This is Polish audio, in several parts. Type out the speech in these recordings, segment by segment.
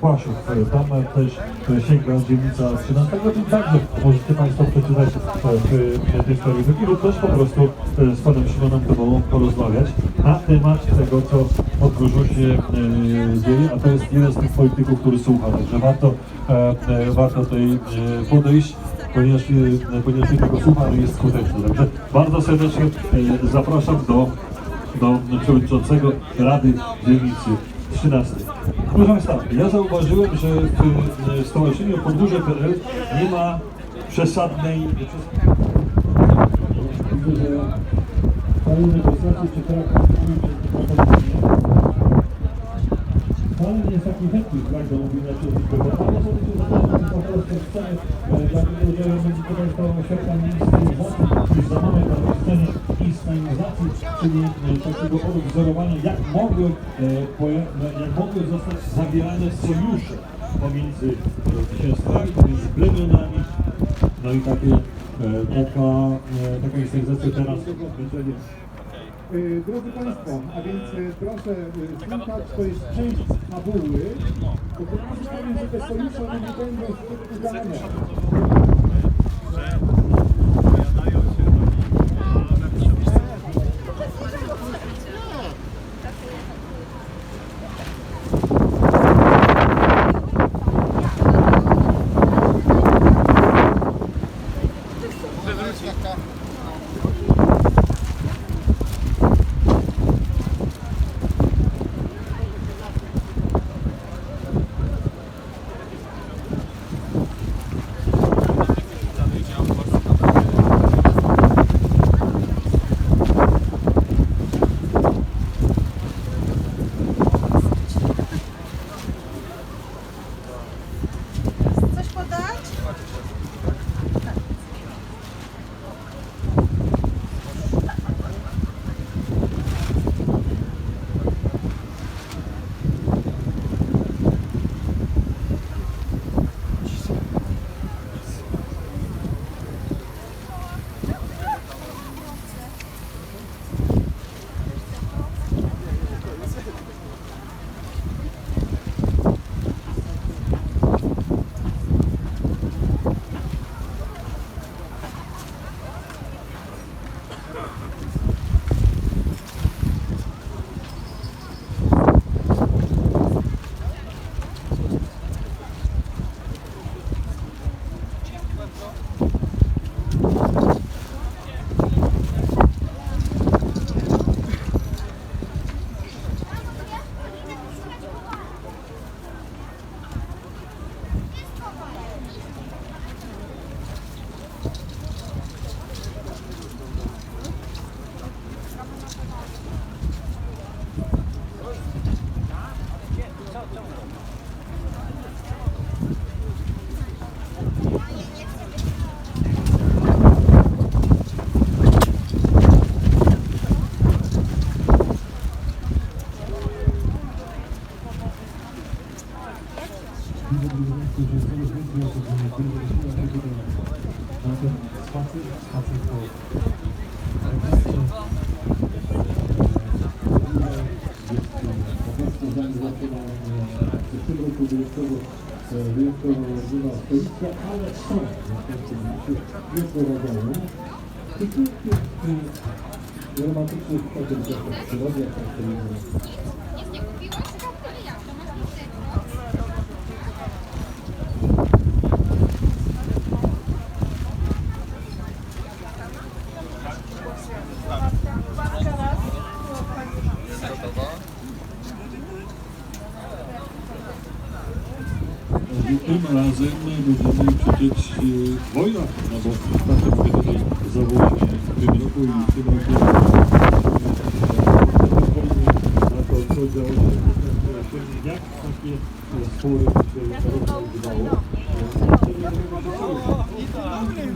Płaszów. Tam też sięga dzielnica 13, i także możecie Państwo przeczytać e, w sprawie wywiadu, lub też po prostu e, z Panem Szymonem Tobą porozmawiać na temat tego, co w Odgórzu się e, dzieje, a to jest jeden z tych polityków, który słucha, także warto, warto tutaj podejść ponieważ, ponieważ tego słucha, ale jest skuteczny. Także bardzo serdecznie zapraszam do, do przewodniczącego Rady Dzielnicy 13. Proszę Państwa, ja zauważyłem, że w Stowarzyszeniu Podgórze.pl nie ma przesadnej... Widzę, że kolejne demonstracje czy Pan jest taki chętny, tak, do mówienia czy ale sobie tu zapraszam po prostu sceny, dlatego że będzie świadkami istnienizacji, już za moment na scenie istnienizacji, czyli e, takiego odwzorowania, jak mogły, e, poja- jak mogły zostać zawierane sojusze pomiędzy e, księstwami, pomiędzy plemionami, no i takie, e, taka, e, taka inscenizacja teraz. Będzie Drodzy Państwo, a więc proszę słuchać, to jest część fabuły, to powiem, że te sojusze nie będą udane. Podać? Widzę, wyjątkowo była stolica, ale są na jednorodzowe. I tu jest romantyczny spacer w przyrodzie, jak to jest Tym razem będziemy krzyczeć e, wojna, no bo następnie tutaj zawołać w tym roku i w tym roku na to, co działo się jak takie spory się rozwiązywało. Inscenizację przygotowali się dla Państwa i zaprezentujemy dla Państwa przygotowali. Teraz Zatem chyba możemy ruszać na tej dosypać wtedy y,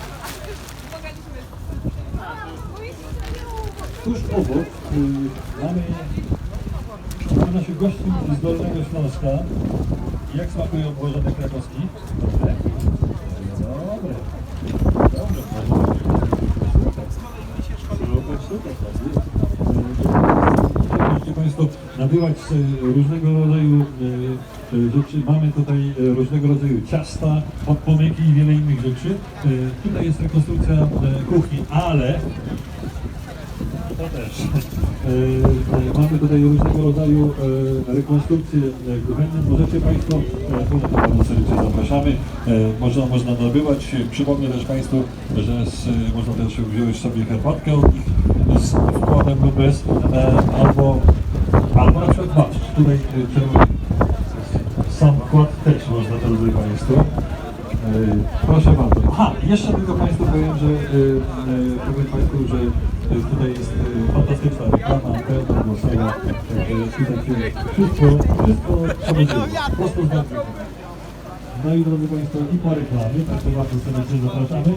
Tuż obok y, mamy, naszych gości z Dolnego Śląska. Jak smakują bożone krakowski? Dobre? Dobre. Dobre. Super, super, tak. Możecie Państwo nabywać e, różnego rodzaju e, e, rzeczy. Mamy tutaj e, różnego rodzaju ciasta, podpomyki i wiele innych rzeczy. E, Tutaj jest rekonstrukcja e, kuchni, ale to też. E, e, Mamy tutaj różnego rodzaju e, rekonstrukcje kuchenne. Możecie Państwo, pewno serdecznie zapraszamy, można, można nabywać. Przypomnę też Państwu, że z, można też wziąć sobie herbatkę od nich z wkładem lub bez, albo, albo na przykład patrz, tutaj sam wkład też można, drodzy Państwo. Aha, jeszcze tylko Państwu powiem, że e, powiem Państwu, że e, tutaj jest e, fantastyczna reklama, pełna głosowa. Także tutaj wszystko, wszystko możliwe. Prosto z. No i drodzy Państwo, i po reklamie, także bardzo serdecznie zapraszamy.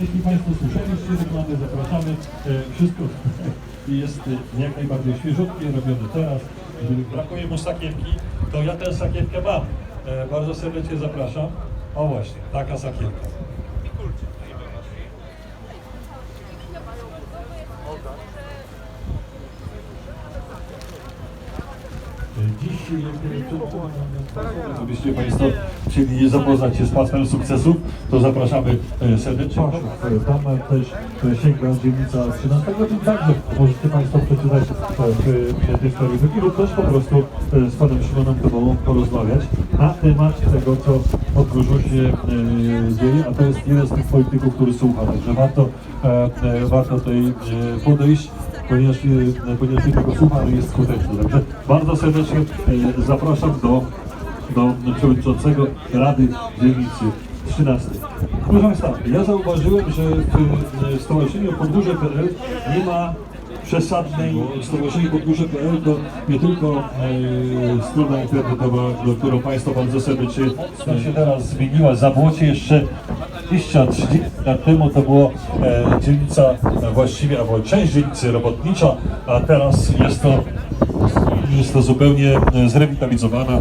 Jeśli Państwo słyszeliście reklamy, zapraszamy. Wszystko jest jak najbardziej świeżutkie, robione teraz. Jeżeli brakuje mu sakiewki, to ja tę sakiewkę mam. Bardzo serdecznie zapraszam. O właśnie, taka sakiewka. Olga. Dziś, gdybyście Państwo chcieli zapoznać się z pasmem sukcesów, to zapraszamy e, serdecznie. Tam też e, sięga dzielnica 13, i także możecie Państwo przeczytać e, w tej historii lub też po prostu e, z Panem Szymonem Tobą porozmawiać na temat tego, co Podgórzu się e, dzieje, a to jest jeden z tych polityków, który słucha, także warto, e, e, warto tutaj e, podejść ponieważ, e, ponieważ tego słucha, ale jest skuteczny. Także bardzo serdecznie e, zapraszam do, do przewodniczącego Rady Dzielnicy 13. Proszę Państwa, ja zauważyłem, że w e, Stowarzyszeniu Podgórze.pl nie ma przesadnej Stowarzyszenie Podgórze.pl to nie tylko e, strona internetowa, do którą Państwo bardzo serdecznie się teraz zmieniła. Zabłocie jeszcze 20-30 lat temu to było e, dzielnica e, właściwie, albo część dzielnicy robotnicza, a teraz jest to, jest to zupełnie e, zrewitalizowana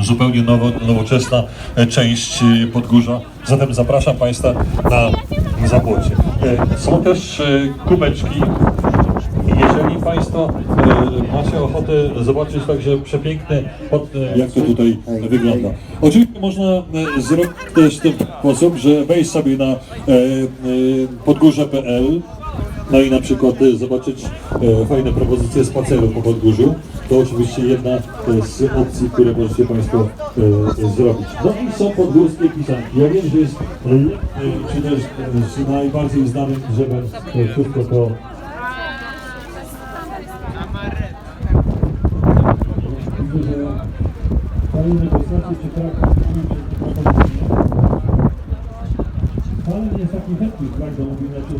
zupełnie nowo, nowoczesna e, część Podgórza. Zatem zapraszam Państwa na Zabłocie. Są też kubeczki. Jeżeli Państwo macie ochotę zobaczyć także przepiękne, pod, e, jak to tutaj wygląda. Oczywiście można e, zrobić też w ten sposób, że wejść sobie na e, e, podgórze.pl no i na przykład e, zobaczyć e, fajne propozycje spaceru po Podgórzu. To oczywiście jedna e, z opcji, które możecie Państwo e, e, zrobić. No i są podgórskie pisanki. Ja wiem, że jest e, e, czy też e, najbardziej znanym drzewem e, wszystko to Widzę, że kolejne postacie czy Wcale nie jest taki chętny flag do mówienia czy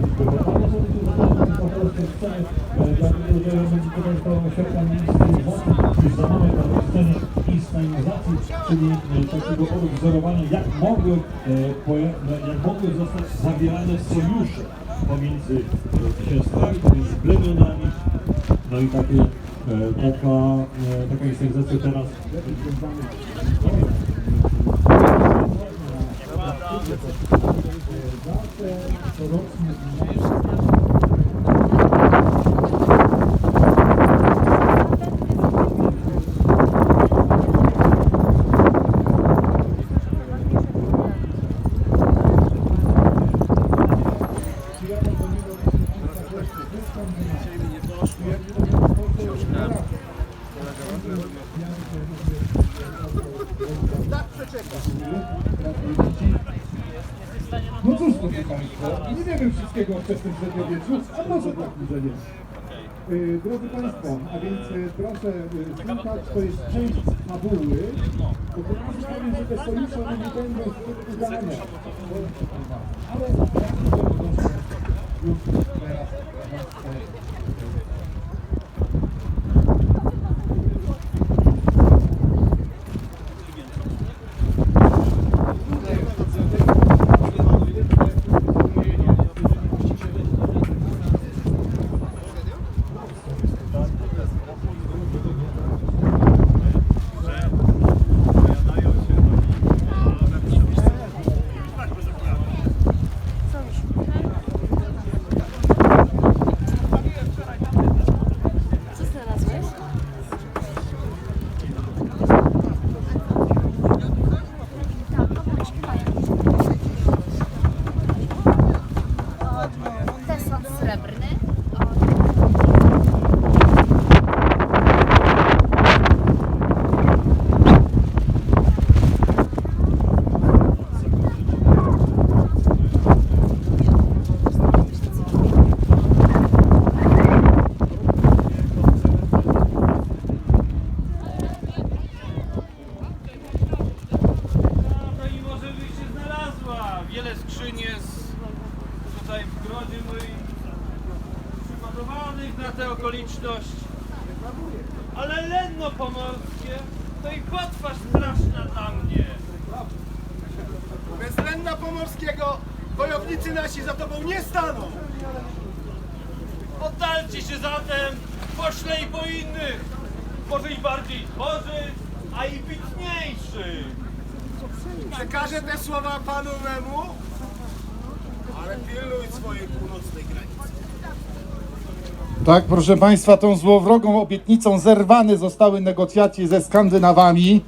ale sobie się zobaczyć po prostu sceny, e, dlatego że będzie to Państwo świadkami inscenizacji, już za moment na scenie inscenizacji, czyli e, takiego odwzorowania, jak mogły, e, poja- jak mogły zostać zawierane sojusze pomiędzy e, księstwami, pomiędzy plemionami, no i takie, e, taka, e, taka inscenizacja teraz. zawsze corocznie No cóż, proszę Państwa, nie wiemy wszystkiego o wczesnym średniowieczu, a może tak, że nie. Drodzy Państwo, a więc y, proszę y, słuchać, to jest część fabuły, bo to powiem, że te sojusze one nie będą zbyt udane. Ale Też srebrny. Grodzie moim przygotowanych na tę okoliczność. Ale lenno pomorskie to i potwarz straszna dla mnie. Bez Lenna Pomorskiego wojownicy nasi za tobą nie staną. Oddalcie się zatem, pośle i po innych. Może i bardziej tworzy, a i bitniejszy. Przekażę te słowa panu memu, swojej północnej granicy. Tak, proszę Państwa, tą złowrogą obietnicą zerwane zostały negocjacje ze Skandynawami.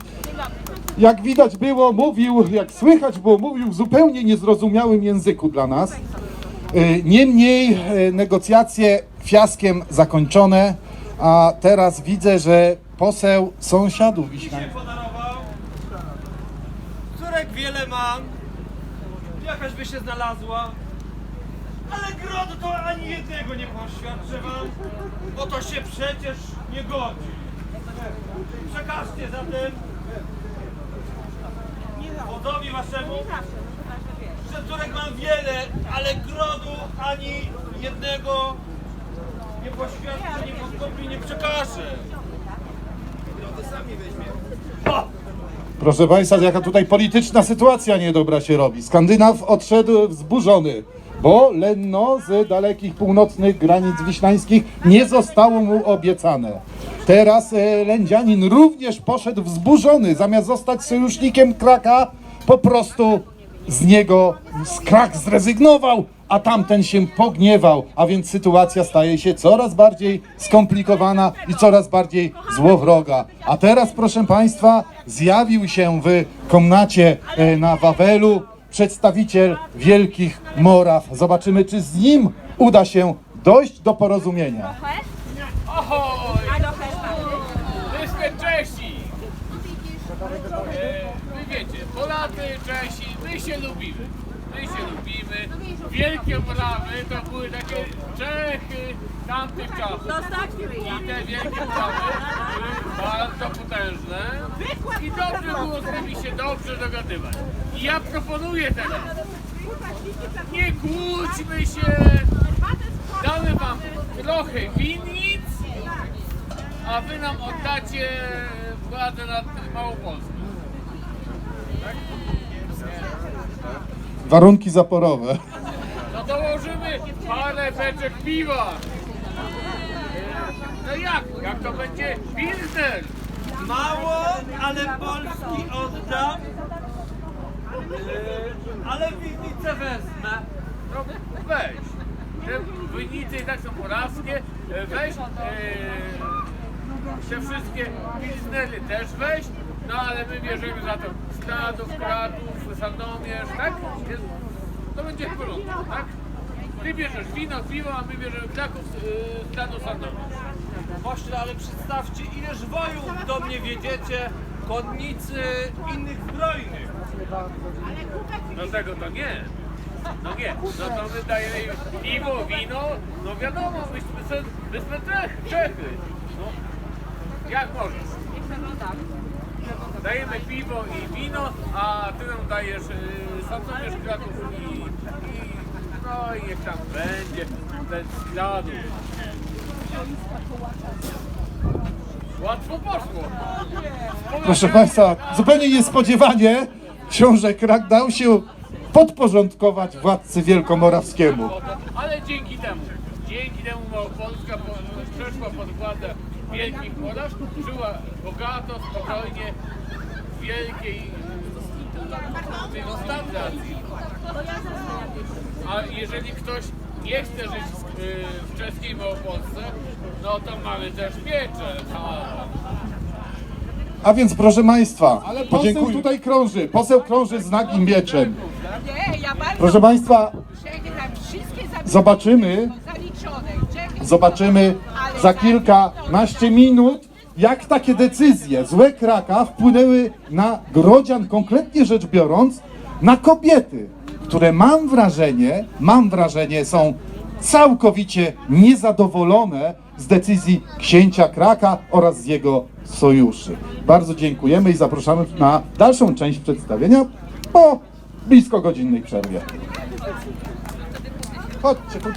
Jak widać było, mówił, jak słychać było, mówił w zupełnie niezrozumiałym języku dla nas. Y, Niemniej y, negocjacje fiaskiem zakończone, a teraz widzę, że poseł sąsiadów Wiślańskich. Córek wiele mam. Jakaś by się znalazła. Ale grodu to ani jednego nie poświadczę wam, bo to się przecież nie godzi. Przekażcie zatem wodowi waszemu, że córek mam wiele, ale grodu ani jednego nie poświadczę, nie podkopi, nie przekażę. Grody sami weźmie. Proszę Państwa, jaka tutaj polityczna sytuacja niedobra się robi. Skandynaw odszedł wzburzony, bo Lenno z dalekich północnych granic wiślańskich nie zostało mu obiecane. Teraz e, Lędzianin również poszedł wzburzony, zamiast zostać sojusznikiem Kraka, po prostu z niego z Krak zrezygnował, a tamten się pogniewał, a więc sytuacja staje się coraz bardziej skomplikowana i coraz bardziej złowroga. A teraz, proszę Państwa, zjawił się w komnacie e, na Wawelu przedstawiciel Wielkich Moraw. Zobaczymy, czy z nim uda się dojść do porozumienia. Ahoj! Wyspy Czesi! E, Wy wiecie, Polacy, Czesi, my się lubimy. My się lubimy. Wielkie Morawy to były takie Czechy tamtych czasów. I te wielkie Morawy były bardzo potężne. I dobrze było z nimi się dobrze dogadywać. I ja proponuję teraz, nie kłóćmy się, damy wam trochę winnic, a wy nam oddacie władzę nad Małopolską. Warunki zaporowe. Parę beczek piwa. No jak? Jak to będzie Pilsner? Mało, ale Polski oddam. Yy, ale winnicę wezmę. No weź. Te wynicy i tak są morawskie. E, Weź e, te wszystkie Pilsnery też weź. No ale my bierzemy za to Skradów, Kratów, Sandomierz, tak? To będzie w porządku, tak? Ty bierzesz wino, piwo, a my bierzemy Kraków, yy, Skradów, Sandomierz. Pośle, ale przedstawcie, ileż wojów do mnie wiedziecie, konnicy, innych zbrojnych. No tego to nie. No nie, no to my dajemy im piwo, wino, no wiadomo, myśmy, se, myśmy Czech, Czechy. No, jak możesz? Dajemy piwo i wino, a ty nam dajesz yy, Sandomierz, Kraków i, i no i niech tam będzie ten skladów. Łatwo poszło. Proszę Państwa, zupełnie niespodziewanie książę Krak dał się podporządkować władcy wielkomorawskiemu. Ale dzięki temu, dzięki temu Małopolska po- przeszła pod władzę wielkich Moraw, żyła bogato, spokojnie, w wielkiej cywilizacji. A jeżeli ktoś nie chce żyć w, y, w czeskiej Małopolsce, no to mamy też piecze. A, więc proszę Państwa, Ale podziękuję. poseł tutaj krąży, poseł krąży z nagim mieczem. Nie, ja bardzo Proszę Państwa, wszystkie zabiegi Zobaczymy. zaliczone. Zobaczymy za kilkanaście minut, jak takie decyzje złe Kraka wpłynęły na Grodzian, konkretnie rzecz biorąc, na kobiety, które mam wrażenie, mam wrażenie, są całkowicie niezadowolone z decyzji księcia Kraka oraz z jego sojuszy. Bardzo dziękujemy i zapraszamy na dalszą część przedstawienia po blisko godzinnej przerwie. Chodźcie tutaj.